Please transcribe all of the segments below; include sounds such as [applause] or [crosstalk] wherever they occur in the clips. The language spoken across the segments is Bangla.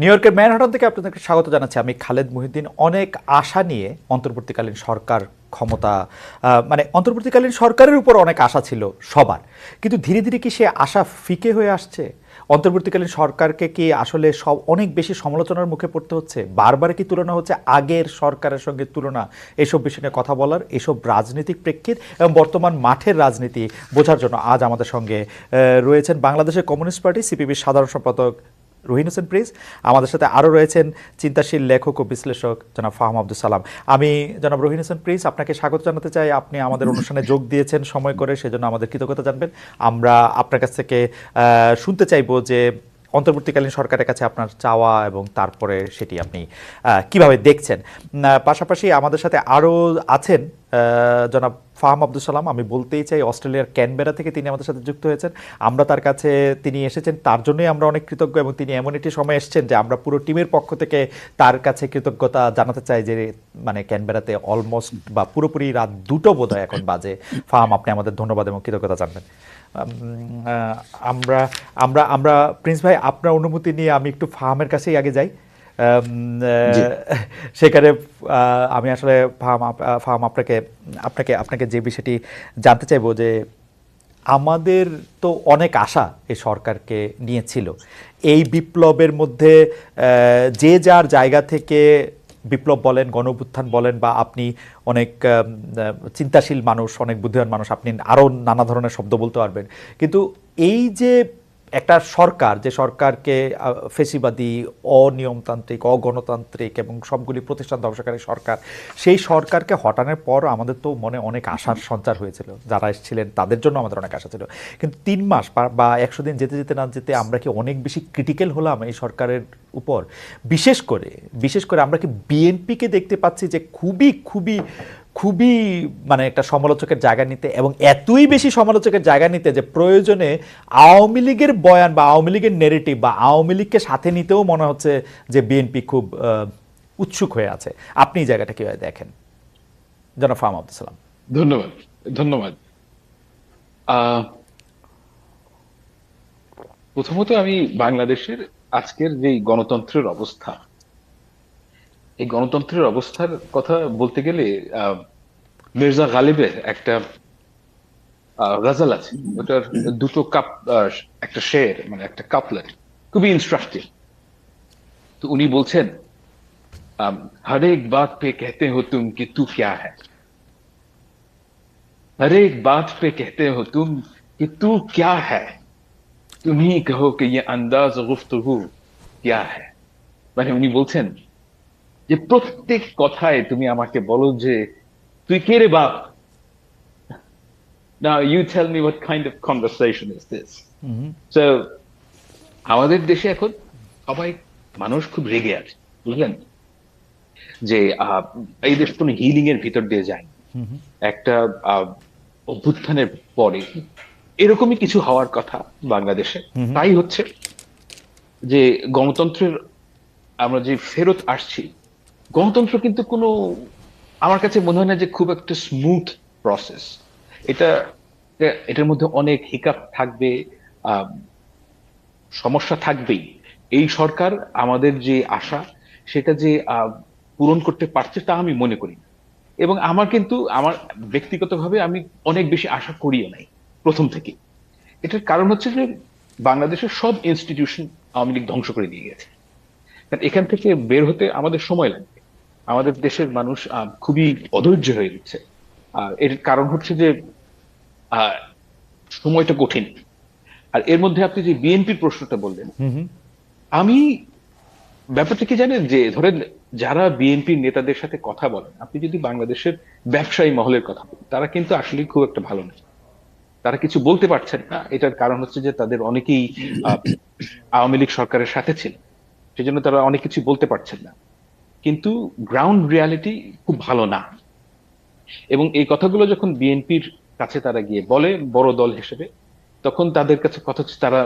নিউ ইয়র্কের ম্যানহাটন থেকে আপনাদেরকে স্বাগত জানাচ্ছি। আমি খালেদ মুহিদ্দিন। অনেক আশা নিয়ে অন্তর্বর্তীকালীন সরকার ক্ষমতা মানে অন্তর্বর্তীকালীন সরকারের উপর অনেক আশা ছিল সবার। কিন্তু ধীরে ধীরে কি সে আশা ফিকে হয়ে আসছে? অন্তর্বর্তীকালীন সরকারকে কি আসলে সব অনেক বেশি সমালোচনার মুখে পড়তে হচ্ছে? বারবার কি তুলনা হচ্ছে আগের সরকারের সঙ্গে তুলনা? এসব বিষয় নিয়ে কথা বলার, এসব রাজনৈতিক প্রেক্ষিত এবং বর্তমান মাঠের রাজনীতি বোঝার জন্য আজ আমাদের সঙ্গে রয়েছেন বাংলাদেশের কমিউনিস্ট পার্টি, সিপিবির সাধারণ সম্পাদক রহিন হোসেন প্রিজ, আমাদের সাথে আরও রয়েছেন চিন্তাশীল লেখক ও বিশ্লেষক জনাব ফাহম আব্দুল সালাম। আমি জনাব রোহিন হোসেন প্রিজ, আপনাকে স্বাগত জানাতে চাই। আপনি আমাদের অনুষ্ঠানে যোগ দিয়েছেন সময় করে, সেজন্য আমাদের কৃতজ্ঞতা জানবেন। আমরা আপনার কাছ থেকে শুনতে চাইব যে অন্তর্বর্তীকালীন সরকারের কাছে আপনার চাওয়া এবং তারপরে সেটি আপনি কীভাবে দেখছেন? পাশাপাশি আমাদের সাথে আরও আছেন জনাব ফাহাম আব্দুল সালাম। আমি বলতেই চাই, অস্ট্রেলিয়ার ক্যানবেরা থেকে তিনি আমাদের সাথে যুক্ত হয়েছেন। আমরা তার কাছে, তিনি এসেছেন, তার জন্যই আমরা অনেক কৃতজ্ঞ এবং তিনি এমন একটি সময় এসেছেন যে আমরা পুরো টিমের পক্ষ থেকে তার কাছে কৃতজ্ঞতা জানাতে চাই যে মানে ক্যানবেরাতে অলমোস্ট বা পুরোপুরি রাত দুটো বোধহয় এখন বাজে। ফাহাম, আপনি আমাদের ধন্যবাদ এবং কৃতজ্ঞতা জানবেন। আমরা আমরা আমরা প্রিন্স ভাই আপনার অনুমতি নিয়ে আমি একটু ফাহামের কাছেই আগে যাই। সেখানে আমি আসলে ফাহাম আহ, ফাহাম আপনাকে আপনাকে আপনাকে যে বিষয়টি জানতে চাইব যে আমাদের তো অনেক আশা এই সরকারকে নিয়েছিল। এই বিপ্লবের মধ্যে যে যার জায়গা থেকে বিপ্লব বলেন গণ বলেন বা আপনি অনেক চিন্তাশীল মানুষ, অনেক বুদ্ধিমান মানুষ, আপনি আরও নানা ধরনের শব্দ বলতে পারবেন। কিন্তু এই যে একটা সরকার, যে সরকারকে ফেসিবাদী, অনিয়মতান্ত্রিক, অগণতান্ত্রিক এবং সবগুলি প্রতিষ্ঠান ধ্বংসকারী সরকার, সেই সরকারকে হটানোর পর আমাদের তো মনে অনেক আশার সঞ্চার হয়েছিল। যারা এসেছিলেন তাদের জন্য আমাদের অনেক আশা ছিল। কিন্তু তিন মাস বা- একশো দিন যেতে যেতে না যেতে আমরা কি অনেক বেশি ক্রিটিক্যাল হলাম এই সরকারের উপর? বিশেষ করে বিশেষ করে আমরা কি বিএনপিকে দেখতে পাচ্ছি যে খুবই খুবই খুবই মানে একটা সমালোচকের জায়গা নিতে এবং এতই বেশি সমালোচকের জায়গা নিতে যে প্রয়োজনে আওয়ামী লীগের বয়ান বা আওয়ামী লীগের নেরেটিভ বা আওয়ামী লীগকে সাথে নিতেও মনে হচ্ছে যে বিএনপি খুব উৎসুক হয়ে আছে। আপনি জায়গাটা কীভাবে দেখেন? জনাব ফাহাম আব্দুল সালাম। ধন্যবাদ ধন্যবাদ। প্রথমত আমি বাংলাদেশের আজকের যে গণতন্ত্রের অবস্থা এই গণতন্ত্রের অবস্থার কথা বলতে গেলে আহ, মির্জা গালিবের একটা আহ, গজল আছে ওটার দুটো কাপ একটা শের মানে একটা কাপলেট খুবই ইনস্ট্রাকটিভ তো উনি বলছেন আম, हर एक बात पे कहते हो तुम कि तू क्या है हर एक बात पे कहते हो तुम कि तू क्या है तुम ही कहो कि ये अंदाज गुफ्तगू क्या है মানে উনি বলছেন যে প্রত্যেক কথায় তুমি আমাকে বলো যে তুই কে রে বাপ? Now you tell me what kind of conversation is this? So আমাদের দেশে এখন সবাই মানুষ খুব রেগে আছে বুঝলেন? যে এই দেশ কোনো হিলিং এর ভিতর দিয়ে যায় একটা আহ, অভ্যুত্থানের পরে এরকমই কিছু হওয়ার কথা বাংলাদেশে। তাই হচ্ছে যে গণতন্ত্রের আমরা যে ফেরত আসছি গণতন্ত্র কিন্তু কোনো, আমার কাছে মনে হয় না যে খুব একটা স্মুথ প্রসেস এটা এটা- এটার মধ্যে অনেক হিকাপ থাকবে সমস্যা থাকবেই। এই সরকার আমাদের যে আশা, সেটা যে পূরণ করতে পারছে তা আমি মনে করি। এবং আমার কিন্তু, আমার ব্যক্তিগতভাবে আমি অনেক বেশি আশা করিও নাই, প্রথম থেকে এটার কারণ হচ্ছে যে, বাংলাদেশের সব ইনস্টিটিউশন আওয়ামী লীগ ধ্বংস করে দিয়ে গেছে। এখান থেকে বের হতে আমাদের সময় লাগবে। আমাদের দেশের মানুষ আহ, খুবই অধৈর্য হয়ে আর এর কারণ হচ্ছে যে আহ, সময়টা কঠিন। আর এর মধ্যে আপনি যে বিএনপির প্রশ্নটা বললেন আমি ব্যাপারটা কি জানেন যে ধরেন যারা বিএনপির নেতাদের সাথে কথা বলেন আপনি যদি বাংলাদেশের ব্যবসায়ী মহলের কথা বলেন তারা কিন্তু আসলে খুব একটা ভালো না। তারা কিছু বলতে পারছেন না। এটার কারণ হচ্ছে যে তাদের অনেকেই আওয়ামী লীগ সরকারের সাথে ছিল সেজন্য তারা অনেক কিছু বলতে পারছেন না। কিন্তু গ্রাউন্ড রিয়ালিটি খুব ভালো না। এবং এই কথাগুলো যখন বিএনপির কাছে তারা গিয়ে বলে, বড় দল হিসেবে, তখন তাদের কাছে কথা হচ্ছে তারা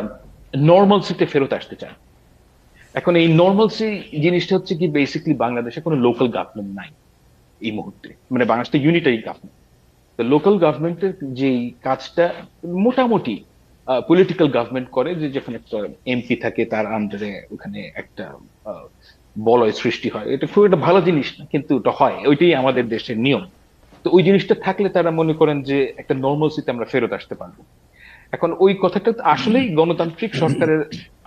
নর্মাল সিটে ফেরত আসতে চায়। এখন এই নর্মালসি জিনিসটা হচ্ছে কি বেসিকলি বাংলাদেশে কোনো লোকাল গভর্নমেন্ট নাই এই মুহূর্তে। মানে বাংলাদেশটা ইউনিটারি গভর্নমেন্ট তো লোকাল গভর্নমেন্টের যে কাজটা মোটামুটি পলিটিক্যাল গভর্নমেন্ট করে, যে যেখানে একটা এমপি থাকে, তার আন্ডারে ওখানে একটা বলয় সৃষ্টি হয়। এটা খুব একটা ভালো জিনিস না, কিন্তু এটা হয়। ওইটাই আমাদের দেশের নিয়ম। তো ওই জিনিসটা থাকলে তারা মনে করেন যে একটা নর্মালসিতে আমরা ফেরত আসতে পারব। এখন ওই কথাটা আসলেই গণতান্ত্রিক সরকারের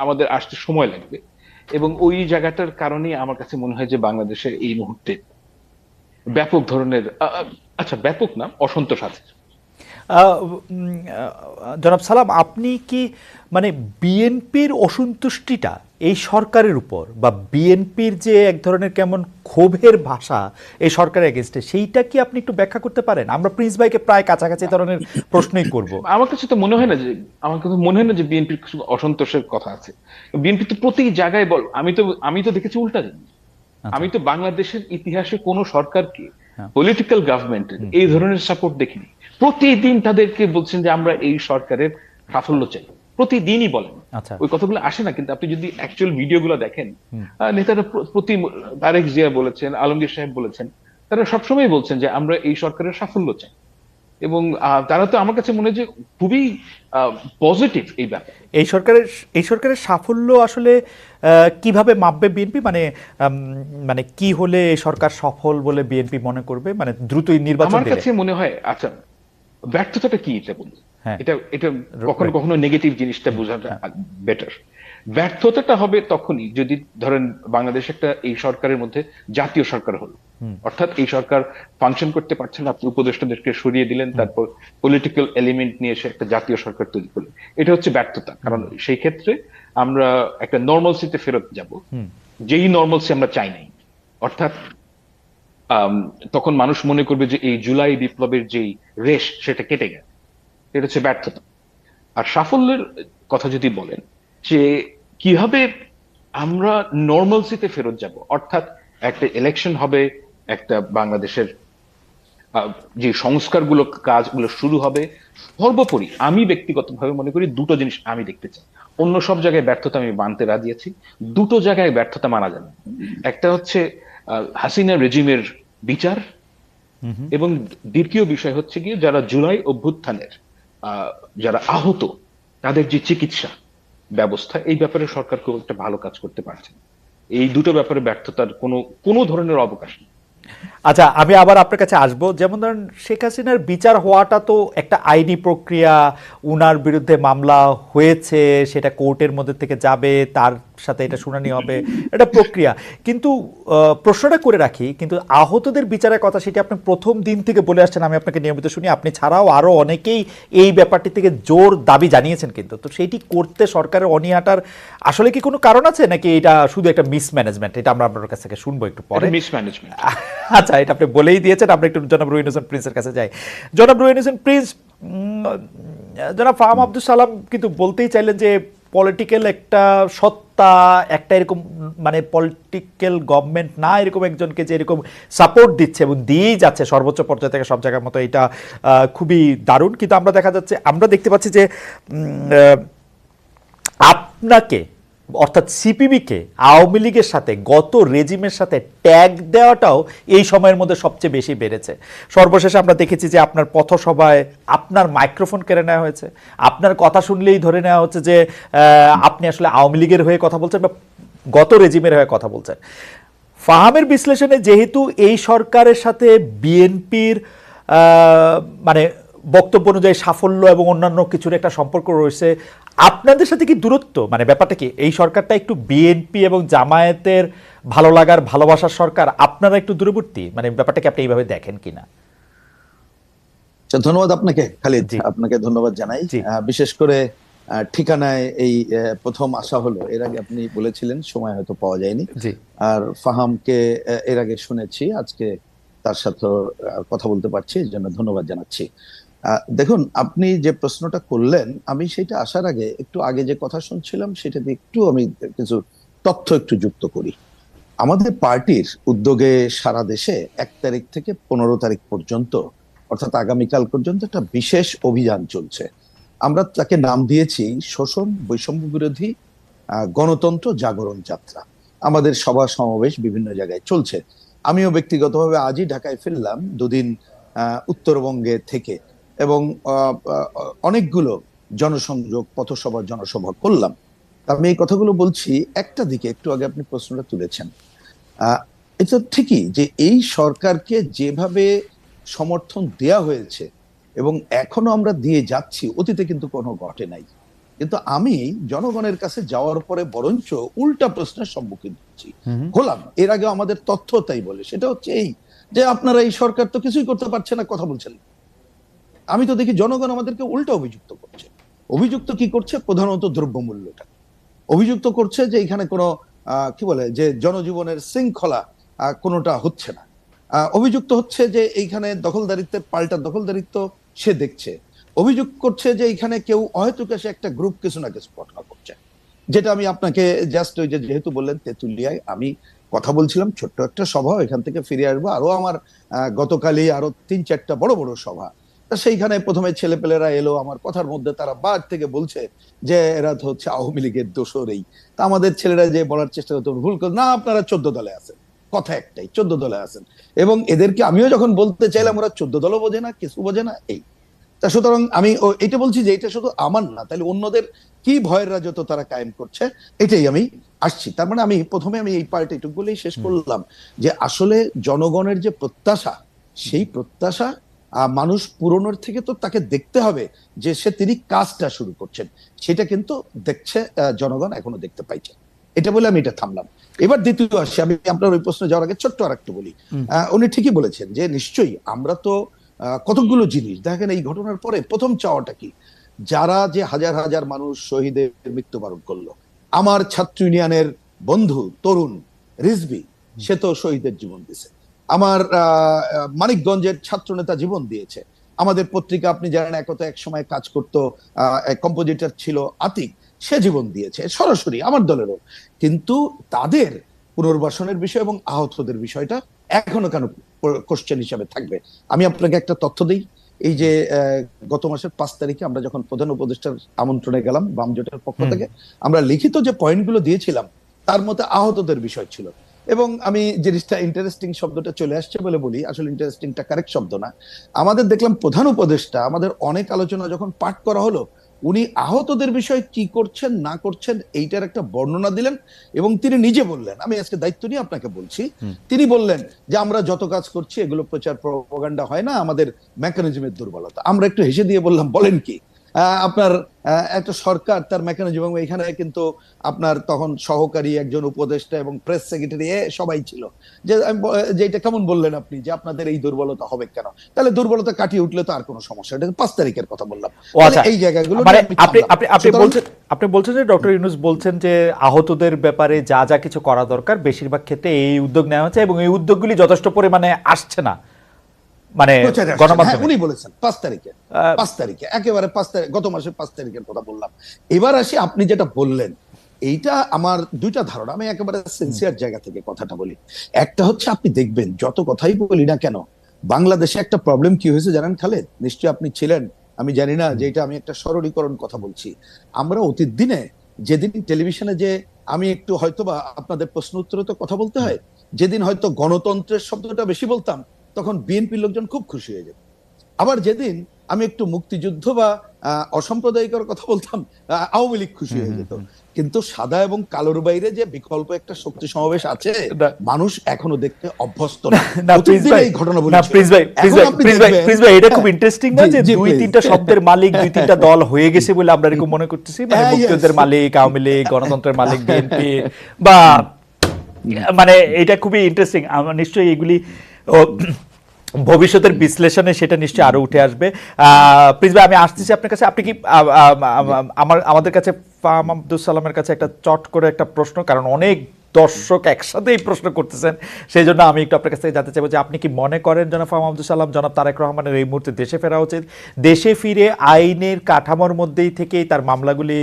আমাদের আসতে সময় লাগবে। এবং ওই জায়গাটার কারণেই আমার কাছে মনে হয় যে বাংলাদেশে এই মুহূর্তে ব্যাপক ধরনের আচ্ছা ব্যাপক না, অসন্তোষ আছে। জনাব সালাম, আপনি কি মানে বিএনপির অসন্তুষ্টিটা এই সরকারের উপর বা বিএনপির যে এক ধরনের কেমন ক্ষোভের ভাষা এই সরকারের এগেনস্টে সেইটা কি আপনি একটু ব্যাখ্যা করতে পারেন? আমরা প্রিন্স ভাইকে প্রায় কাছাকাছি এই ধরনের প্রশ্নই করব। [laughs] আমার কাছে তো মনে হয় না যে আমার কাছে মনে হয় না যে বিএনপির কিছু অসন্তোষের কথা আছে। বিএনপি তো প্রতি জায়গায় বল আমি তো আমি তো দেখেছি উল্টা জিনিস আমি তো বাংলাদেশের ইতিহাসে কোন সরকারকে। পলিটিক্যাল গভর্নমেন্টের এই ধরনের সাপোর্ট দেখিনি। প্রতিদিন তাদেরকে বলছেন যে আমরা এই সরকারের সাফল্য চাই। প্রতিদিনই বলেন। আচ্ছা। ওই কথাগুলো আসে না কিন্তু আপনি যদি অ্যাকচুয়াল ভিডিওগুলো দেখেন নেতারা প্রতি তারেক জিয়া বলেছেন আলমগীর সাহেব বলেছেন তারা সবসময় বলছেন যে আমরা এই সরকারের সাফল্য চাই। এবং তারা তো আমার কাছে মনে হয় যে খুবই পজিটিভ এই ব্যাপার। এই সরকারের এই সরকারের সাফল্য আসলে আহ, কীভাবে মাপবে বিএনপি? মানে মানে কি হলে এই সরকার সফল বলে বিএনপি মনে করবে? মানে দ্রুতই নির্বাচন আমার কাছে মনে হয় আচ্ছা ব্যর্থতাটা কি এটা বলুন। এটা এটা কখনো কখনো নেগেটিভ জিনিসটা বোঝাটা বেটার ব্যর্থতাটা হবে তখনই যদি ধরেন বাংলাদেশ একটা এই সরকারের মধ্যে জাতীয় সরকার হলো। অর্থাৎ এই সরকার ফাংশন করতে পারছে না আপনি উপদেষ্টাদেরকে সরিয়ে দিলেন তারপর পলিটিক্যাল এলিমেন্ট নিয়ে এসে একটা জাতীয় সরকার তৈরি করলেন। এটা হচ্ছে ব্যর্থতা। কারণ সেই ক্ষেত্রে আমরা একটা নর্মালসিতে ফেরত যাব। যেই নর্মালসি আমরা চাই নাই। অর্থাৎ তখন মানুষ মনে করবে যে এই জুলাই বিপ্লবের যেই রেশ সেটা কেটে গেছে। এটা হচ্ছে ব্যর্থতা। আর সাফল্যের কথা যদি বলেন যে কীভাবে আমরা নর্মালসিতে ফেরত যাব অর্থাৎ একটা ইলেকশন হবে একটা বাংলাদেশের যে সংস্কারগুলো কাজগুলো শুরু হবে সর্বোপরি আমি ব্যক্তিগতভাবে মনে করি দুটো জিনিস আমি দেখতে চাই। অন্য সব জায়গায় ব্যর্থতা আমি মানতে রাজি আছি দুটো জায়গায় ব্যর্থতা মানা যাবে। একটা হচ্ছে আহ, হাসিনা রেজিমের বিচার এবং দ্বিতীয় বিষয় হচ্ছে গিয়ে যারা জুলাই অভ্যুত্থানের যারা আহত, তাদের যে চিকিৎসা ব্যবস্থা, এই ব্যাপারে সরকার খুব একটা ভালো কাজ করতে পারছে এই দুটো ব্যাপারে ব্যর্থতার কোনো কোনো ধরনের অবকাশ নেই। আচ্ছা আমি আবার আপনার কাছে আসব। যেমন ধরেন শেখ হাসিনার বিচার হওয়াটা তো একটা আইনি প্রক্রিয়া, উনার বিরুদ্ধে মামলা হয়েছে, সেটা কোর্টের মধ্যে থেকে যাবে, তার সাথে এটা শুনানি হবে এটা প্রক্রিয়া। কিন্তু প্রশ্নটা করে রাখি কিন্তু আহতদের বিচারের কথা সেটা আপনি প্রথম দিন থেকে বলে আসছেন আমি আপনাকে নিয়মিত শুনি আপনি ছাড়াও আরও অনেকেই এই ব্যাপারটি থেকে জোর দাবি জানিয়েছেন কিন্তু। তো সেইটি করতে সরকারের অনীহাটার আসলে কি কোনো কারণ আছে নাকি এটা শুধু একটা মিসম্যানেজমেন্ট এটা আমরা আপনার কাছ থেকে শুনব একটু পরে। মিসম্যানেজমেন্ট আচ্ছা এটা আপনি বলেই দিয়েছেন আমরা একটু জনাব রুইন হোসেন প্রিন্সের কাছে যাই। জনাব রুইন হোসেন প্রিন্স জনাব ফাহাম আব্দুল সালাম কিন্তু বলতেই চাইলেন যে পলিটিক্যাল একটা সত্তা একটা এরকম মানে পলিটিক্যাল গভর্নমেন্ট না, এরকম একজনকে যে এরকম সাপোর্ট দিচ্ছে এবং দিয়েই যাচ্ছে সর্বোচ্চ পর্যায়ে থেকে সব জায়গার মতো, এটা খুবই দারুণ। কিন্তু আমরা দেখা যাচ্ছে, আমরা দেখতে পাচ্ছি যে আপনাকে অর্থাৎ সিপিবিকে আওয়ামী লীগের সাথে, গত রেজিমের সাথে ট্যাগ দেওয়াটাও এই সময়ের মধ্যে সবচেয়ে বেশি বেড়েছে। সর্বশেষে আমরা দেখেছি যে আপনার পথসভায় আপনার মাইক্রোফোন কেড়ে নেওয়া হয়েছে। আপনার কথা শুনলেই ধরে নেওয়া হচ্ছে যে আপনি আসলে আওয়ামী লীগের হয়ে কথা বলছেন বা গত রেজিমের হয়ে কথা বলছেন। ফাহামের বিশ্লেষণে যেহেতু এই সরকারের সাথে বিএনপির মানে বক্তব্য অনুযায়ী সাফল্য এবং অন্যান্য কিছুর একটা সম্পর্ক রয়েছে। আপনাদের সাথে কি দূরত্ব? মানে ব্যাপারটা কি? এই সরকারটা একটু বিএনপি এবং জামায়াতের ভালো লাগার ভালোবাসার সরকার আপনারা একটু দূরবর্তী? মানে ব্যাপারটাকে আপনি এইভাবে দেখেন কিনা? আচ্ছা, ধন্যবাদ আপনাকে খালিদ। জি। আপনাকে ধন্যবাদ জানাই। বিশেষ করে ঠিকানায় এই প্রথম আসা হলো। এর আগে আপনি বলেছিলেন সময় হয়তো পাওয়া যায়নি। জি। আর ফাহামকে এর আগে শুনেছি আজকে তার সাথে কথা বলতে পারছি এর জন্য ধন্যবাদ জানাচ্ছি। দেখুন, আপনি যে প্রশ্নটা করলেন, আমি সেটা আসার আগে একটু আগে যে কথা শুনছিলাম সেটাতে একটু আমি কিছু তথ্য একটু যুক্ত করি। আমাদের পার্টির উদ্যোগে সারা দেশে এক তারিখ থেকে পনেরো তারিখ পর্যন্ত, অর্থাৎ আগামীকাল পর্যন্ত একটা বিশেষ অভিযান চলছে। আমরা তাকে নাম দিয়েছি শোষণ বৈষম্য বিরোধী গণতন্ত্র জাগরণ যাত্রা। আমাদের সভা সমাবেশ বিভিন্ন জায়গায় চলছে। আমিও ব্যক্তিগতভাবে আজই ঢাকায় ফিরলাম দুদিন উত্তরবঙ্গে থেকে। এবং অনেকগুলো জনসংযোগ পথসভা জনসভা করলাম। আমি এই কথাগুলো বলছি একটা দিকে একটু আগে আপনি প্রশ্নটা তুলেছেন। এটা ঠিকই যে এই সরকারকে যেভাবে সমর্থন দেয়া হয়েছে এবং এখনও আমরা দিয়ে যাচ্ছি অতীতে কিন্তু কোনো ঘটে নাই। কিন্তু আমি জনগণের কাছে যাওয়ার পরে বরঞ্চ উল্টা প্রশ্নের সম্মুখীন হচ্ছি। হলাম। এর আগে আমাদের তথ্য তাই বলে সেটা হচ্ছে এই যে আপনারা এই সরকার তো কিছুই করতে পারছে না কথা বলছেন। আমি তো দেখি জনগণ আমাদেরকে উল্টা অভিযুক্ত করছে। অভিযুক্ত কি করছে? প্রধানত দ্রব্যমূল্যটা। অভিযুক্ত করছে যে এখানে কোনো কি বলে, যে জনজীবনের শৃঙ্খলা কোনোটা হচ্ছে না। অভিযুক্ত হচ্ছে যে এইখানে দখলদারিত্বের পাল্টা দখলদারিত্ব সে দেখছে। অভিযোগ করছে যে এখানে কেউ অহেতুক এসে একটা গ্রুপ কিছু না কিছু ঘটনা করছে। যেটা আমি আপনাকে জাস্ট ওই যে যেহেতু বললেন, তেঁতুলিয়ায় আমি কথা বলছিলাম, ছোট্ট একটা সভা, এখান থেকে ফিরে আসব। আরও আমার গতকালই আরও তিন চারটা বড় বড় সভা সেইখানে প্রথমে ছেলেপেলেরা এলো আমার কথার মধ্যে তারা বার থেকে বলছে যে এরা তো হচ্ছে আওয়ামী লীগের দোষরেই তা আমাদের ছেলেরা যে বলার চেষ্টা করতো ভুল করে না আপনারা চোদ্দ দলে আছেন। কথা একটাই চোদ্দ দলে আছেন। এবং এদেরকে আমিও যখন বলতে চাইলাম ওরা চোদ্দ দলও বোঝে না কিছু বোঝে না এই। তা সুতরাং আমি ও- এটা বলছি যে এটা শুধু আমার না তাহলে অন্যদের কি ভয়ের রাজত্ব তারা কায়েম করছে এটাই আমি আসছি। তার মানে আমি প্রথমে আমি এই পার্ট এটুকু বলেই শেষ করলাম যে আসলে জনগণের যে প্রত্যাশা সেই প্রত্যাশা মানুষ পুরনোর থেকে তো তাকে দেখতে হবে যে সে তিনি কাজটা শুরু করছেন। সেটা কিন্তু দেখছে জনগণ এখনও দেখতে পাইছে। এটা বলে আমি এটা থামলাম। এবার দ্বিতীয় আসছি আমি আপনার ওই প্রশ্নে যাওয়ার আগে ছোট্ট আর একটু বলি উনি ঠিকই বলেছেন যে নিশ্চয়ই আমরা তো আহ, কতকগুলো জিনিস দেখেন এই ঘটনার পরে প্রথম চাওয়াটা কি? যারা যে হাজার হাজার মানুষ শহীদের মৃত্যুবরণ করল আমার ছাত্র ইউনিয়নের বন্ধু তরুণ রিজবি সে তো শহীদের জীবন দিছে আমার মানিকগঞ্জের ছাত্র নেতা জীবন দিয়েছে। আমাদের পত্রিকা আপনি জানেন একত এক সময় কাজ করতো কম্পোজিটর ছিল আতিক। সে জীবন দিয়েছে সরাসরি আমার দলেরও। কিন্তু তাদের পুনর্বাসনের বিষয় এবং আহতদের বিষয়টা এখনও কেন কোশ্চেন হিসাবে থাকবে? আমি আপনাকে একটা তথ্য দিই। এই যে আহ, গত মাসের পাঁচ তারিখে আমরা যখন প্রধান উপদেষ্টার আমন্ত্রণে গেলাম বাম জোটের পক্ষ থেকে আমরা লিখিত যে পয়েন্টগুলো দিয়েছিলাম তার মধ্যে আহতদের বিষয় ছিল। এবং আমি জিনিসটা ইন্টারেস্টিং শব্দটা চলে আসছে বলে বলি আসলে ইন্টারেস্টিংটা কারেক্ট শব্দ না। আমাদের দেখলাম প্রধান উপদেষ্টা আমাদের অনেক আলোচনা যখন পাঠ করা হলো উনি আহতদের বিষয়ে কি করছেন না করছেন এইটার একটা বর্ণনা দিলেন এবং তিনি নিজে বললেন আমি আজকে দায়িত্ব নিয়ে আপনাকে বলছি তিনি বললেন যে আমরা যত কাজ করছি এগুলো প্রচার প্রপাগান্ডা হয় না আমাদের মেকানিজমের দুর্বলতা। আমরা একটু হেসে দিয়ে বললাম বলেন কি? আপনার একটা সরকার তার মেকানিজম এবং এখানে কিন্তু আপনার তখন সহকারী একজন উপদেষ্টা এবং প্রেস সেক্রেটারি সবাই ছিল। যে আমি ব- যে এটা কেমন বললেন আপনি? যে আপনাদের এই দুর্বলতা হবে কেন? তাহলে দুর্বলতা কাটিয়ে উঠলে তো আর কোনো সমস্যা এটা পাঁচ তারিখের কথা বললাম। আচ্ছা। এই জায়গাগুলো মানে আপনি আপনি আপনি বলছেন আপনি বলছেন যে ডক্টর ইউনুস বলছেন যে আহতদের ব্যাপারে যা যা কিছু করা দরকার বেশিরভাগ ক্ষেত্রে এই উদ্যোগ নেওয়া হচ্ছে এবং এই উদ্যোগগুলি যথেষ্ট পরিমাণে আসছে না। মানে প্রচারে হ্যাঁ, গণমাধ্যমে। উনি বলেছেন পাঁচ তারিখে পাঁচ তারিখে একেবারে পাঁচ তারিখ গত মাসের পাঁচ তারিখের কথা বললাম। এবার আসি আপনি যেটা বললেন এইটা আমার দুইটা ধারণা আমি একেবারে সিনসিয়ার জায়গা থেকে কথাটা বলি। একটা হচ্ছে আপনি দেখবেন যত কথাই বলি না কেন বাংলাদেশে একটা প্রবলেম কি হয়েছে জানেন খালেদ? নিশ্চয়ই আপনি ছিলেন আমি জানি না যে এটা আমি একটা সরলীকরণ কথা বলছি। আমরা অতীত দিনে যেদিন টেলিভিশনে যে আমি একটু হয়তোবা আপনাদের প্রশ্ন উত্তরে তো কথা বলতে হয় যেদিন হয়তো গণতন্ত্রের শব্দটা বেশি বলতাম তখন বিএনপির লোকজন খুব খুশি হয়ে যেত। আবার যেদিন আমি একটু মুক্তিযুদ্ধ বা অসাম্প্রদায়িকর কথা বলতাম আওয়ামী লীগ খুশি হয়ে যেত। কিন্তু সাদা এবং কালোর বাইরে যে বিকল্প একটা শক্তি সমাবেশ আছে। মানুষ এখনও দেখতে অভ্যস্ত না ভাই ভাই ভাই ভাই ভাই এটা খুব ইন্টারেস্টিং না যে দুই তিনটা শব্দের মালিক দুই তিনটা দল হয়ে গেছে বলে আমরা এরকম মনে করতেছি। মানে হ্যাঁ, মুক্তিযুদ্ধের মালিক আওয়ামী লীগ গণতন্ত্রের মালিক [laughs] বিএনপি বা মানে এটা খুবই ইন্টারেস্টিং আমরা নিশ্চয়ই এগুলি ভবিষ্যতের বিশ্লেষণে সেটা নিশ্চয়ই আরও উঠে আসবে। ভাই, আমি আসতেছি আপনার কাছে। আপনি কি আমার, আমাদের কাছে ফাহাম আব্দুল সালামের কাছে একটা চট করে একটা প্রশ্ন, কারণ অনেক দর্শক একসাথে এই প্রশ্ন করতেছেন, সেই জন্য আমি একটু আপনার কাছ থেকে জানতে চাইব যে আপনি কি মনে করেন জনাব ফাহাম আব্দুল সালাম, জনাব তারেক রহমানের এই মুহূর্তে দেশে ফেরা উচিত? দেশে ফিরে আইনের কাঠামোর মধ্যেই থেকেই তার মামলাগুলি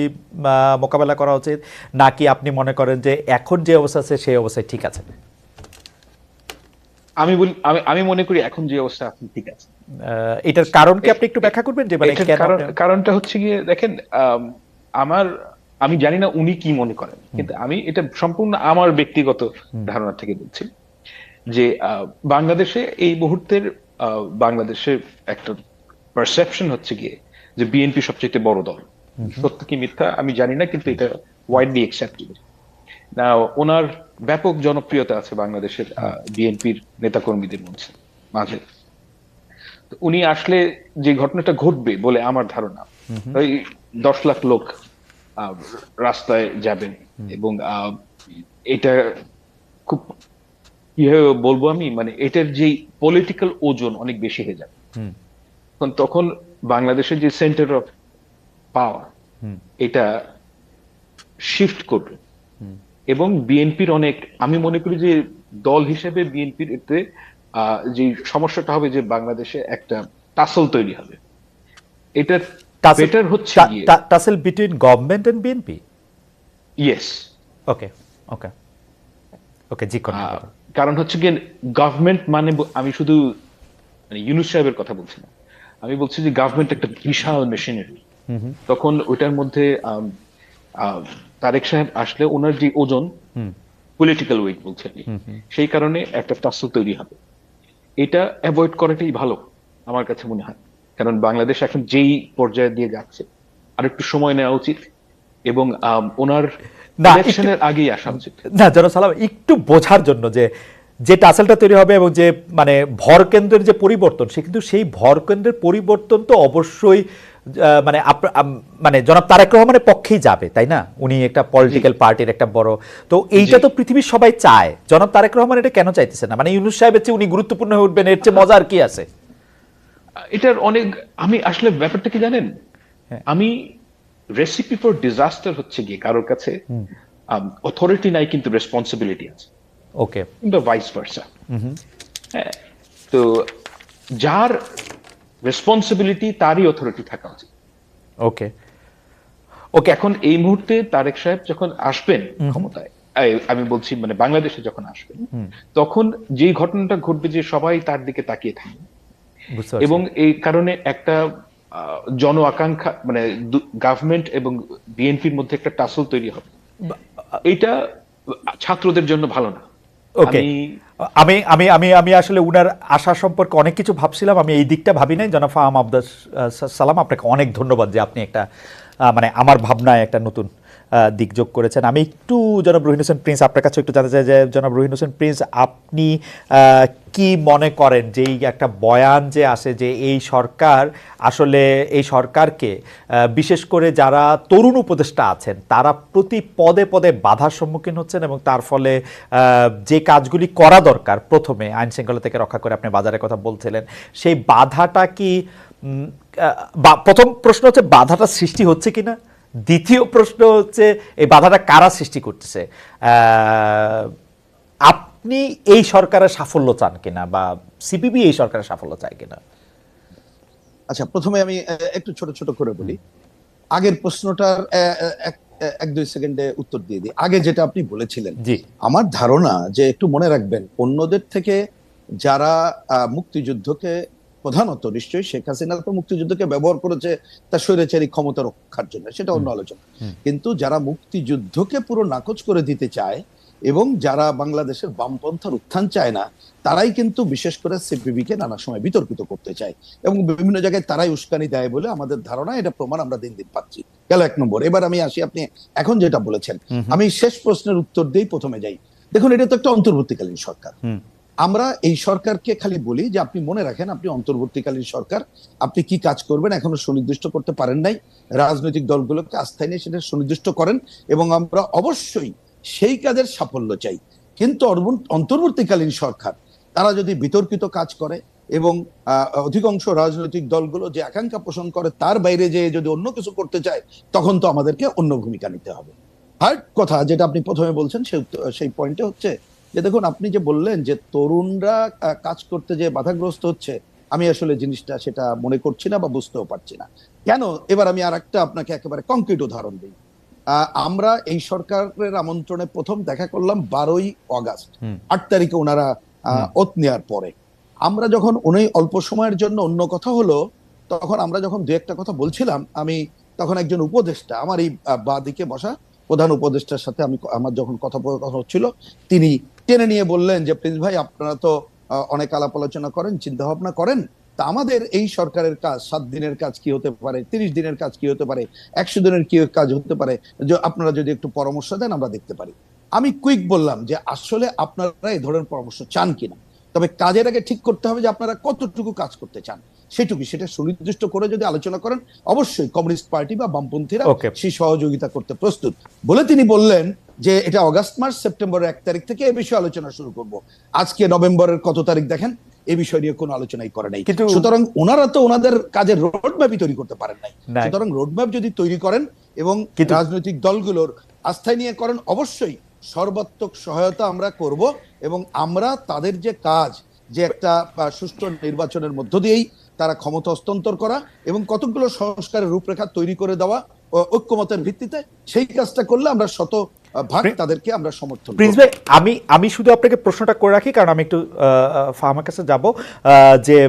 মোকাবেলা করা উচিত, নাকি আপনি মনে করেন যে এখন যে অবস্থা আছে, সেই অবস্থায় ঠিক আছে আমি বলি আমি আমি মনে করি এখন যে অবস্থা এখন ঠিক আছে। এটার কারণ কি আপনি একটু ব্যাখ্যা করবেন যে মানে আপনি- কারণটা হচ্ছে গিয়ে দেখেন আমার আমি জানি না উনি কি মনে করেন কিন্তু আমি এটা সম্পূর্ণ আমার ব্যক্তিগত ধারণা থেকে বলছি যে বাংলাদেশে এই মুহূর্তের আহ, বাংলাদেশের একটা পারসেপশন হচ্ছে গিয়ে যে বিএনপি সবচেয়ে বড় দল। সত্য কি মিথ্যা আমি জানি না কিন্তু এটা ওয়াইডলি অ্যাকসেপ্টেড না ওনার ব্যাপক জনপ্রিয়তা আছে বাংলাদেশের বিএনপির নেতাকর্মীদের মধ্যে মাঝে। উনি আসলে যে ঘটনাটা ঘটবে বলে আমার ধারণা ওই দশ লাখ লোক রাস্তায় যাবেন এবং এটা খুব কীভাবে বলব আমি মানে এটার যে পলিটিক্যাল ওজন অনেক বেশি হয়ে যাবে। তখন বাংলাদেশের যে সেন্টার অফ পাওয়ার এটা শিফট করবে। এবং বিএনপির অনেক আমি মনে করি যে দল হিসেবে বিএনপির এতে যে সমস্যাটা হবে যে বাংলাদেশে একটা টাসল তৈরি হবে। এটা বেটার হচ্ছে tussle between government and BNP yes okay okay okay জি কারণ হচ্ছে গিয়ে গভর্নমেন্ট মানে আমি শুধু মানে ইউনুস সাহেবের কথা বলছি না। আমি বলছি যে গভর্নমেন্ট একটা বিশাল মেশিনারি তখন ওইটার মধ্যে তারেক সাহেব আসলে ওনার যে ওজন পলিটিক্যাল ওয়েট বলছে সেই কারণে একটা টাসল তৈরি হবে। এটা অ্যাভয়েড করাটাই ভালো আমার কাছে মনে হয়। কারণ বাংলাদেশ এখন যেই পর্যায়ে দিয়ে যাচ্ছে আর একটু সময় নেওয়া উচিত এবং ওনার ইলেকশনের আগেই আসা উচিত। না জন সালাম একটু বোঝার জন্য যে যে টাসেলটা তৈরি হবে এবং যে মানে ভর কেন্দ্রের যে পরিবর্তন সে কিন্তু সেই ভর কেন্দ্রের পরিবর্তন তো অবশ্যই মানে মানে জনাব তারেক রহমানের পক্ষেই যাবে তাই না? উনি একটা পলিটিক্যাল পার্টির একটা বড় তো এইটা। তো পৃথিবীর সবাই চায়। জনাব তারেক রহমান এটা কেন চাইতেছে না? মানে ইউনুস সাহেবের চেয়ে উনি গুরুত্বপূর্ণ হয়ে উঠবেন এর চেয়ে মজার কি আছে? এটার অনেক আমি আসলে ব্যাপারটা কি জানেন? হ্যাঁ। আমি রেসিপি ফর ডিজাস্টার হচ্ছে গিয়ে কারোর কাছে অথরিটি নাই কিন্তু রেসপন্সিবিলিটি আছে। ওকে কিংবা ভাইস ভার্সা হ্যাঁ তো যার রেসপন্সিবিলিটি তারই অথরিটি থাকা উচিত। ওকে ওকে এখন এই মুহূর্তে তারেক সাহেব যখন আসবেন ক্ষমতায় আমি বলছি মানে বাংলাদেশে যখন আসবেন তখন যেই ঘটনাটা ঘটবে যে সবাই তার দিকে তাকিয়ে থাকবে। এবং এই কারণে একটা জন আকাঙ্ক্ষা মানে গভর্নমেন্ট এবং বিএনপির মধ্যে একটা টাসল তৈরি হবে। এটা ছাত্রদের জন্য ভালো না। ওকে আমি আমি আমি আমি আসলে উনার আশা সম্পর্কে অনেক কিছু ভাবছিলাম আমি এই দিকটা ভাবি নাই। জনাফা আম আব্দাস সালাম আপনাকে অনেক ধন্যবাদ যে আপনি একটা আহ, মানে আমার ভাবনায় একটা নতুন আহ, দিক যোগ করেছেন। আমি একটু জনাব রহিন হোসেন প্রিন্স আপনার কাছে একটু জানতে চাই যে জনাব রহিন হোসেন প্রিন্স আপনি কি মনে করেন যে এই একটা বয়ান যে আসে যে এই সরকার আসলে এই সরকারকে বিশেষ করে যারা তরুণ উপদেষ্টা আছেন তারা প্রতি পদে পদে বাধার সম্মুখীন হচ্ছেন এবং তার ফলে যে কাজগুলি করা দরকার প্রথমে আইন শৃঙ্খলা থেকে রক্ষা করে আপনি বাজারের কথা বলছিলেন সেই বাধাটা কি প্রথম প্রশ্ন হচ্ছে বাধাটা সৃষ্টি হচ্ছে কিনা? দ্বিতীয় প্রশ্ন হচ্ছে এই বাধাটা কারা সৃষ্টি করতেছে? আপনি এই সরকারের সাফল্য চান কিনা বা সিপিবি এই সরকারের সাফল্য চায় কিনা? আচ্ছা প্রথমে আমি একটু ছোট ছোট করে বলি। আগের প্রশ্নটার এক এক দুই সেকেন্ডে উত্তর দিয়ে দিই। আগে যেটা আপনি বলেছিলেন আমার ধারণা যে একটু মনে রাখবেন অন্যদের থেকে যারা মুক্তিযুদ্ধকে প্রধানত নিশ্চয়ই শেখ হাসিনা তো মুক্তিযুদ্ধকে ব্যবহার করেছে তার স্বৈরাচারী ক্ষমতা রক্ষার জন্য সেটা অন্য আলোচনা। কিন্তু যারা মুক্তিযুদ্ধকে পুরো নাকচ করে দিতে চায় এবং যারা বাংলাদেশের বামপন্থার উত্থান চায় না তারাই কিন্তু বিশেষ করে সিপিবি কে নানা সময় বিতর্কিত করতে চায় এবং বিভিন্ন জায়গায় তারাই উস্কানি দেয় বলে আমাদের ধারণা এটা প্রমাণ আমরা দিন দিন পাচ্ছি। গেল এক নম্বর। এবার আমি আসি আপনি এখন যেটা বলেছেন। আমি শেষ প্রশ্নের উত্তর দিয়েই প্রথমে যাই। দেখুন এটা তো একটা অন্তর্বর্তীকালীন সরকার। আমরা এই সরকারকে খালি বলি যে আপনি মনে রাখেন, আপনি অন্তর্বর্তীকালীন সরকার, আপনি কি কাজ করবেন এখনও সুনির্দিষ্ট করতে পারেন নাই, রাজনৈতিক দলগুলোকে আস্থায় নিয়ে সেটা সুনির্দিষ্ট করেন এবং আমরা অবশ্যই সেই কাজের সাফল্য চাই। কিন্তু অন্তর্বর্তীকালীন সরকার, তারা যদি বিতর্কিত কাজ করে এবং অধিকাংশ রাজনৈতিক দলগুলো যে আকাঙ্ক্ষা পোষণ করে তার বাইরে যে যদি অন্য কিছু করতে চায়, তখন তো আমাদেরকে অন্য ভূমিকা নিতে হবে। থার্ড কথা যেটা আপনি প্রথমে বলছেন সেই পয়েন্টে হচ্ছে যে দেখুন আপনি যে বললেন যে তরুণরা কাজ করতে যে বাধাগ্রস্ত হচ্ছে আমি আসলে জিনিসটা সেটা মনে করছি না বা বুঝতেও পারছি না। কেন? এবার আমি আর একটা আপনাকে একেবারে কংক্রিট উদাহরণ দিই। আমরা এই সরকারের আমন্ত্রণে প্রথম দেখা করলাম বারোই অগাস্ট আট তারিখে ওনারা ওত নেওয়ার পরে। আমরা যখন উনি অল্প সময়ের জন্য অন্য কথা হলো তখন আমরা যখন দু একটা কথা বলছিলাম আমি তখন একজন উপদেষ্টা আমার এই বা দিকে বসা প্রধান উপদেষ্টার সাথে আমি আমার যখন কথোপকথন হচ্ছিল তিনি টেনে নিয়ে বললেন যে প্রিন্স ভাই আপনারা তো অনেক আলাপ আলোচনা করেন চিন্তা ভাবনা করেন। তা আমাদের এই সরকারের কাজ সাত দিনের কাজ কি হতে পারে তিরিশ দিনের কাজ কি হতে পারে একশো দিনের কি কাজ হতে পারে যে আপনারা যদি একটু পরামর্শ দেন আমরা দেখতে পারি। আমি কুইক বললাম যে আসলে আপনারা এই ধরনের পরামর্শ চান কিনা তবে কাজের আগে ঠিক করতে হবে যে আপনারা কতটুকু কাজ করতে চান। সেটুকু সেটা সুনির্দিষ্ট করে যদি আলোচনা করেন অবশ্যই কমিউনিস্ট পার্টি বা বামপন্থীরা. সেই সহযোগিতা করতে প্রস্তুত। বলে তিনি বললেন যে এটা অগাস্ট মাস সেপ্টেম্বরের এক তারিখ থেকে এ বিষয়ে আলোচনা শুরু করব। আজকে নভেম্বরের কত তারিখ দেখেন? এ বিষয় নিয়ে কোনো আলোচনাই করে নাই। কিন্তু- সুতরাং ওনারা তো ওনাদের কাজের রোড ম্যাপই তৈরি করতে পারেন নাই। সুতরাং রোড ম্যাপ যদি তৈরি করেন এবং রাজনৈতিক দলগুলোর আস্থায় নিয়ে করেন অবশ্যই সর্বাত্মক সহায়তা আমরা করব এবং আমরা তাদের যে কাজ যে একটা সুষ্ঠু নির্বাচনের মধ্য দিয়েই তারা ক্ষমতা হস্তান্তর করা এবং কতগুলো সংস্কারের রূপরেখা তৈরি করে দেওয়া ঐক্যমতের ভিত্তিতে সেই কাজটা করলে আমরা শত ভাগ তাদেরকে আমরা সমর্থন। প্রিন্স ভাই আমি আমি শুধু আপনাকে প্রশ্নটা করে রাখি কারণ আমি একটু ফার্মার কাছে যাব যে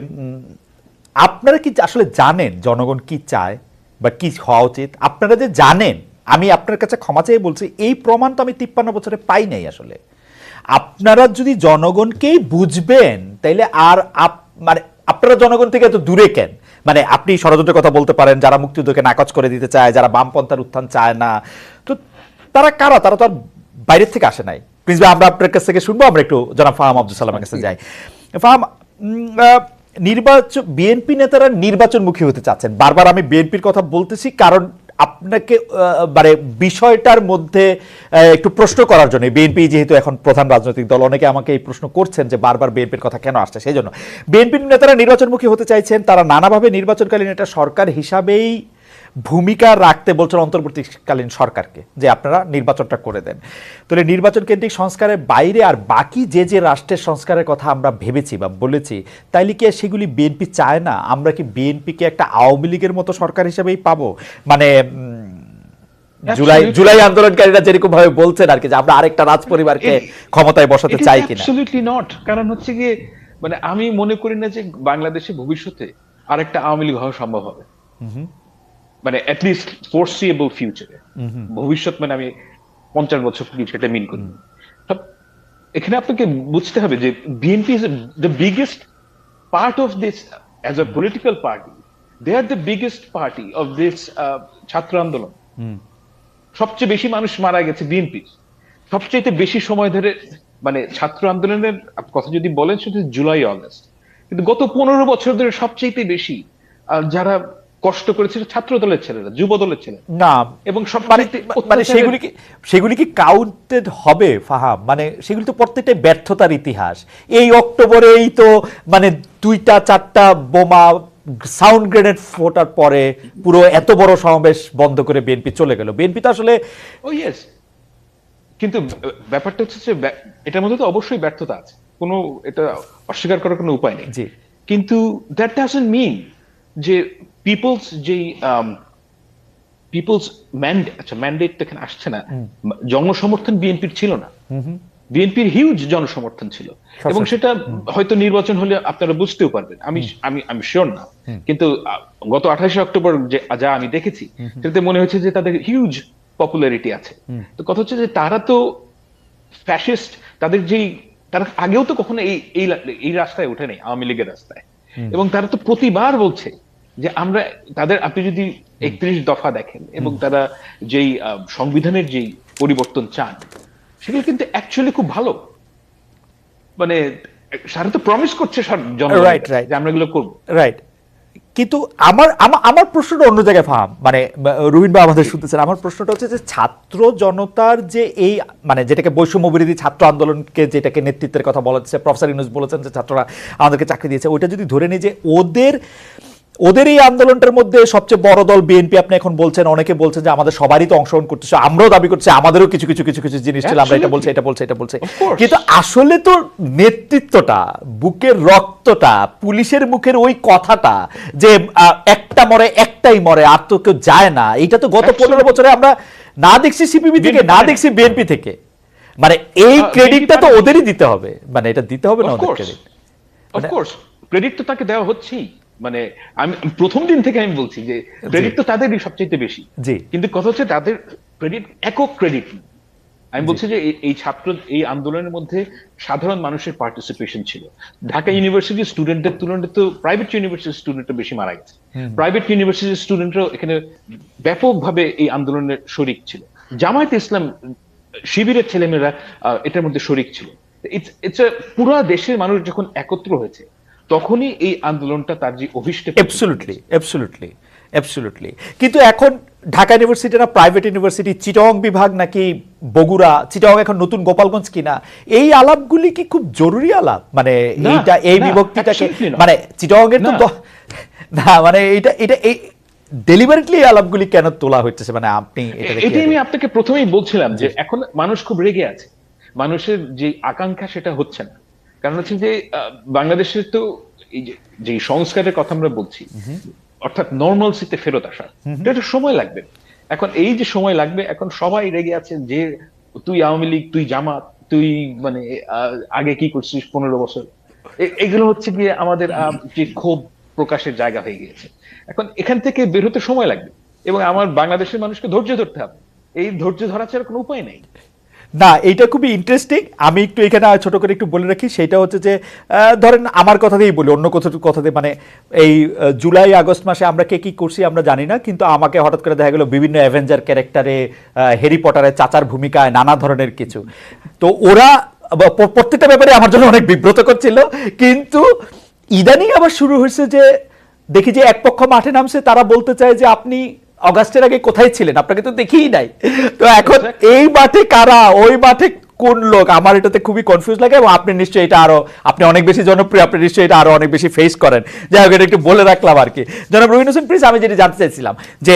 আপনারা কি আসলে জানেন জনগণ কি চায় বা কি হওয়া উচিত? আপনারা যে জানেন আমি আপনার কাছে ক্ষমা চেয়ে বলছি এই প্রমাণ তো আমি তিপ্পান্ন বছরে পাই নাই আসলে। আপনারা যদি জনগণকেই বুঝবেন তাইলে আর আপ- মানে আপনারা জনগণ থেকে এত দূরে কেন? মানে আপনি ষড়যন্ত্রের কথা বলতে পারেন যারা মুক্তিযুদ্ধকে নাকচ করে দিতে চায় যারা বামপন্থার উত্থান চায় না তারা কারা? তারা তো আর বাইরের থেকে আসে নাই। প্রিন্স ভাই, আমরা আপনার কাছ থেকে শুনব আমরা একটু জনাব ফাহাম আব্দুল সালামের কাছে যাই। ফাহাম নির্বাচন বিএনপি নেতারা নির্বাচনমুখী হতে চাচ্ছেন। বারবার আমি বিএনপির কথা বলতেছি কারণ আপনাকে মানে বিষয়টার মধ্যে একটু প্রশ্ন করার জন্য বিএনপি যেহেতু এখন প্রধান রাজনৈতিক দল অনেকে আমাকে এই প্রশ্ন করছেন যে বারবার বিএনপির কথা কেন আসছে সেই জন্য। বিএনপির নেতারা নির্বাচনমুখী হতে চাইছেন তারা নানাভাবে নির্বাচনকালীন একটা সরকার হিসাবেই ভূমিকা রাখতে বলছেন অন্তর্বর্তীকালীন সরকারকে যে আপনারা নির্বাচনটা করে দেন। তাহলে নির্বাচন কেন্দ্রিক সংস্কারের বাইরে আর বাকি যে যে রাষ্ট্রের সংস্কারের কথা আমরা ভেবেছি বা বলেছি তাইলে কি সেগুলি বিএনপি চায় না? আমরা কি বিএনপিকে একটা আওয়ামী লীগের মতো সরকার হিসেবেই পাবো? মানে জুলাই জুলাই আন্দোলনকারীরা যেরকম ভাবে বলছেন আর কি যে আমরা আরেকটা রাজ পরিবারকে ক্ষমতায় বসাতে চাই কিনা? অ্যাবসলিউটলি নট কারণ হচ্ছে গিয়ে মানে আমি মনে করি না যে বাংলাদেশে ভবিষ্যতে আরেকটা আওয়ামী লীগ হওয়া সম্ভব হবে। মানে অ্যাটলিস্ট ফোরসিয়েবল ফিউচারে ভবিষ্যৎ মানে আমি পঞ্চাশ বছর সেটা মিন করি। এখানে আপনাকে বুঝতে হবে যে BNP is the biggest part of this as a political party they are the biggest party of this ছাত্র আন্দোলন। সবচেয়ে বেশি মানুষ মারা গেছে বিএনপি সবচেয়ে বেশি সময় ধরে মানে ছাত্র আন্দোলনের কথা যদি বলেন সেটা জুলাই আগস্ট কিন্তু গত পনেরো বছর ধরে সবচেয়ে বেশি যারা কষ্ট করেছিল ছাত্র দলের ছেলেরা যুব দলের ছেলেরা। না এবং সব মানে মানে সেগুলি কি সেগুলি কি কাউন্টেড হবে ফাহাম? মানে সেগুলি তো প্রত্যেকটাই ব্যর্থতার ইতিহাস। এই অক্টোবরেই তো মানে দুইটা চারটা বোমা সাউন্ড গ্রেনেড ফোটার পরে পুরো এত বড় সমাবেশ বন্ধ করে বিএনপি চলে গেল। বিএনপি তো আসলে ও ইয়েস কিন্তু ব্যাপারটা হচ্ছে যে এটার মধ্যে তো অবশ্যই ব্যর্থতা আছে। কোনো এটা অস্বীকার করার কোনো উপায় নেই। জি। কিন্তু দ্যাট ডাজন্ট মিন যে পিপলস যেই পিপলস ম্যান্ডেট আচ্ছা ম্যান্ডেট এখানে আসছে না। জনসমর্থন বিএনপির ছিল না। বিএনপির হিউজ জনসমর্থন ছিল। এবং সেটা হয়তো নির্বাচন হলে আপনারা বুঝতেও পারবেন। আমি আমি আমি শিওর না। কিন্তু গত আঠাশে অক্টোবর যে যা আমি দেখেছি সেটাতে মনে হচ্ছে যে তাদের হিউজ পপুলারিটি আছে। তো কথা হচ্ছে যে তারা তো ফ্যাসিস্ট তাদের যেই তারা আগেও তো কখনো এই এই এই রাস্তায় ওঠে নেই আওয়ামী লীগের রাস্তায়। এবং তারা তো প্রতিবার বলছে যে আমরা তাদের আপনি যদি একত্রিশ দফা দেখেন এবং তারা যেই সংবিধানের যেই পরিবর্তন চান সেগুলো কিন্তু অ্যাকচুয়ালি খুব ভালো। মানে সারা তো প্রমিস করছে. যে আমরা এগুলো করব। রাইট কিন্তু আমার আমা- আমার প্রশ্নটা অন্য জায়গায় ফাহাম। মানে রুহিন বা আমাদের শুনতেছেন। আমার প্রশ্নটা হচ্ছে যে ছাত্র জনতার যে এই মানে যেটাকে বৈষম্য বিরোধী ছাত্র আন্দোলনকে যেটাকে নেতৃত্বের কথা বলা হচ্ছে প্রফেসর ইউনুস বলেছেন যে ছাত্ররা আমাদেরকে চাকরি দিয়েছে ওইটা যদি ধরে নিই যে ওদের ওদের এই আন্দোলনটার মধ্যে সবচেয়ে বড় দল বিএনপি আপনি এখন বলছেন অনেকে বলছেন যে আমাদের সবারই তো অংশগ্রহণ করতেছে আমরাও দাবি করছি আমাদেরও কিছু কিছু কিছু কিছু জিনিস ছিল আমরা এটা বলছি এটা বলছি এটা বলছি। কিন্তু আসলে তো নেতৃত্বটা বুকের রক্তটা পুলিশের মুখের ওই কথাটা যে একটা মরে একটাই মরে আর তো কেউ যায় না এটা তো গত পনেরো বছরে আমরা না দেখছি সিপিবি থেকে না মানে- দেখছি বিএনপি থেকে। মানে এই ক্রেডিটটা তো মানে- ওদেরই দিতে হবে মানে এটা দিতে হবে না ওদের ক্রেডিট অফকোর্স ক্রেডিট তো তাকে দেওয়া হচ্ছেই। মানে আমি প্রথম দিন থেকে আমি বলছি যে ক্রেডিট তো তাদেরই সবচেয়ে বেশি। কিন্তু কথা হচ্ছে তাদের ক্রেডিট একক ক্রেডিট আমি বলছি যে এই- ছাত্র এই আন্দোলনের মধ্যে সাধারণ মানুষের পার্টিসিপেশন ছিল। ঢাকা ইউনিভার্সিটির স্টুডেন্টের তুলনায় তো প্রাইভেট ইউনিভার্সিটির স্টুডেন্টরা বেশি মারা গেছে। প্রাইভেট ইউনিভার্সিটির স্টুডেন্টরাও এখানে ব্যাপকভাবে এই আন্দোলনের শরিক ছিল। জামায়াত ইসলাম শিবিরের ছেলেমেয়েরা এটার মধ্যে শরিক ছিল। ইটস পুরো দেশের মানুষ যখন একত্র হয়েছে তখনই এই আন্দোলনটা তার যে অভিষ্টে। অ্যাবসলুটলি অ্যাবসলুটলি অ্যাবসলুটলি কিন্তু এখন ঢাকা ইউনিভার্সিটি না প্রাইভেট ইউনিভার্সিটি চিটং বিভাগ নাকি বগুড়া চিটং এখন নতুন গোপালগঞ্জ কিনা এই আলাপগুলি কি খুব জরুরি আলাপ? মানে এইটা এই বিভক্তিটাকে মানে চিটং এর তো না। মানে এটা এটা এই ডেলিভারেটলি আলাপগুলি কেন তোলা হচ্ছে মানে আপনি এটাই আমি আপনাকে প্রথমেই বলছিলাম যে এখন মানুষ খুব রেগে আছে। মানুষের যে আকাঙ্ক্ষা সেটা হচ্ছে না। কারণ হচ্ছে যে বাংলাদেশের তো এই যে সংস্কারের কথা আমরা বলছি অর্থাৎ নর্মালসিতে ফেরত আসা এটা একটু সময় লাগবে। এখন এই যে সময় লাগবে এখন সবাই রেগে আছে যে তুই আওয়ামী লীগ তুই জামাত তুই মানে আগে কি করছিস পনেরো বছর? এগুলো হচ্ছে গিয়ে আমাদের যে ক্ষোভ প্রকাশের জায়গা হয়ে গিয়েছে। এখন এখান থেকে বের হতে সময় লাগবে। এবং আমার বাংলাদেশের মানুষকে ধৈর্য ধরতে হবে। এই ধৈর্য ধরা ছাড়া কোনো উপায় নেই। না, এইটা খুবই ইন্টারেস্টিং আমি একটু এখানে ছোট করে একটু বলে রাখি, সেটা হচ্ছে যে ধরেন আমার কথা দিয়েই বলি, অন্য কথা কথা দিয়ে মানে এই জুলাই, আগস্ট মাসে আমরা কে কি করছি আমরা জানি না, কিন্তু আমাকে হঠাৎ করে দেখা গেল বিভিন্ন অ্যাভেঞ্জার ক্যারেক্টারে হ্যারি পটারের চাচার ভূমিকায় নানা ধরনের কিছু। তো ওরা প্রত্যেকটা ব্যাপারে আমার জন্য অনেক বিব্রতকর ছিল, কিন্তু ইদানিং আবার শুরু হয়েছে যে, দেখি যে এক পক্ষ মাঠে নামছে, তারা বলতে চায় যে, আপনি অগাস্টের আগে কোথায় ছিলেন? আপনাকে তো দেখিই নাই। তো এখন এই মাঠে কারা ওই মাঠে কোন লোক? আমার এটাতে খুবই কনফিউজ লাগে এবং আপনি নিশ্চয়ই এটা আরও আপনি অনেক বেশি জনপ্রিয় আপনি নিশ্চয়ই এটা আরও অনেক বেশি ফেস করেন। যাই হোক এটা একটু বলে রাখলাম আর কি। জনাব রবীন্দ্র প্লিজ আমি যেটা জানতে চাইছিলাম যে